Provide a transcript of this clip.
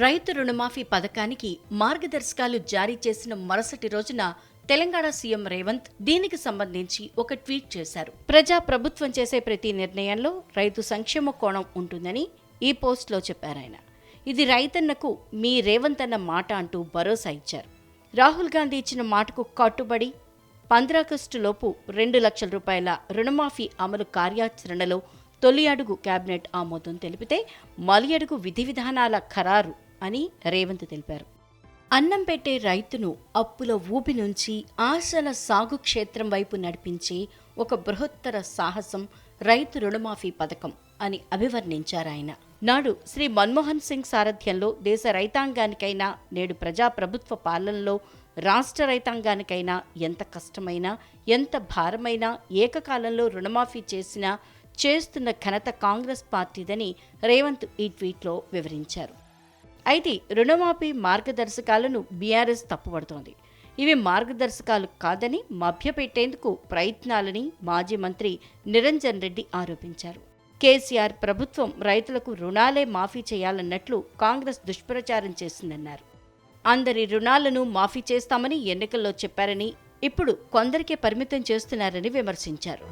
రైతు రుణమాఫీ పథకానికి మార్గదర్శకాలు జారీ చేసిన మరుసటి రోజున తెలంగాణ సీఎం రేవంత్ దీనికి సంబంధించి ఒక ట్వీట్ చేశారు. ప్రజా ప్రభుత్వం చేసే ప్రతి నిర్ణయంలో రైతు సంక్షేమ కోణం ఉంటుందని ఈ పోస్ట్లో చెప్పారాయన ఇది రైతన్నకు మీ రేవంత్ అన్న మాట అంటూ భరోసా ఇచ్చారు. రాహుల్ గాంధీ ఇచ్చిన మాటకు కట్టుబడి పంద్రాగస్టులోపు రెండు లక్షల రూపాయల రుణమాఫీ అమలు కార్యాచరణలో తొలి అడుగు కేబినెట్ ఆమోదం తెలిపితే మలి అడుగు విధి విధానాల ఖరారు అని రేవంత్ తెలిపారు. అన్నం పెట్టే రైతును అప్పుల ఊపి నుంచి ఆశల సాగు క్షేత్రం వైపు నడిపించే ఒక బృహత్తర సాహసం రైతు రుణమాఫీ పథకం అని అభివర్ణించారాయన నాడు శ్రీ మన్మోహన్ సింగ్ సారథ్యంలో దేశ రైతాంగానికైనా నేడు ప్రజాప్రభుత్వ పాలనలో రాష్ట్ర రైతాంగానికైనా ఎంత కష్టమైనా ఎంత భారమైనా ఏకకాలంలో రుణమాఫీ చేసినా చేస్తున్న ఘనత కాంగ్రెస్ పార్టీదని రేవంత్ ఈ ట్వీట్లో వివరించారు. అయితే రుణమాఫీ మార్గదర్శకాలను బీఆర్ఎస్ తప్పుపడుతోంది. ఇవి మార్గదర్శకాలు కాదని మభ్యపెట్టేందుకు ప్రయత్నాలని మాజీ మంత్రి నిరంజన్ రెడ్డి ఆరోపించారు. కేసీఆర్ ప్రభుత్వం రైతులకు రుణాలే మాఫీ చేయాలన్నట్లు కాంగ్రెస్ దుష్ప్రచారం చేసిందన్నారు. అందరి రుణాలను మాఫీ చేస్తామని ఎన్నికల్లో చెప్పారని ఇప్పుడు కొందరికే పరిమితం చేస్తున్నారని విమర్శించారు.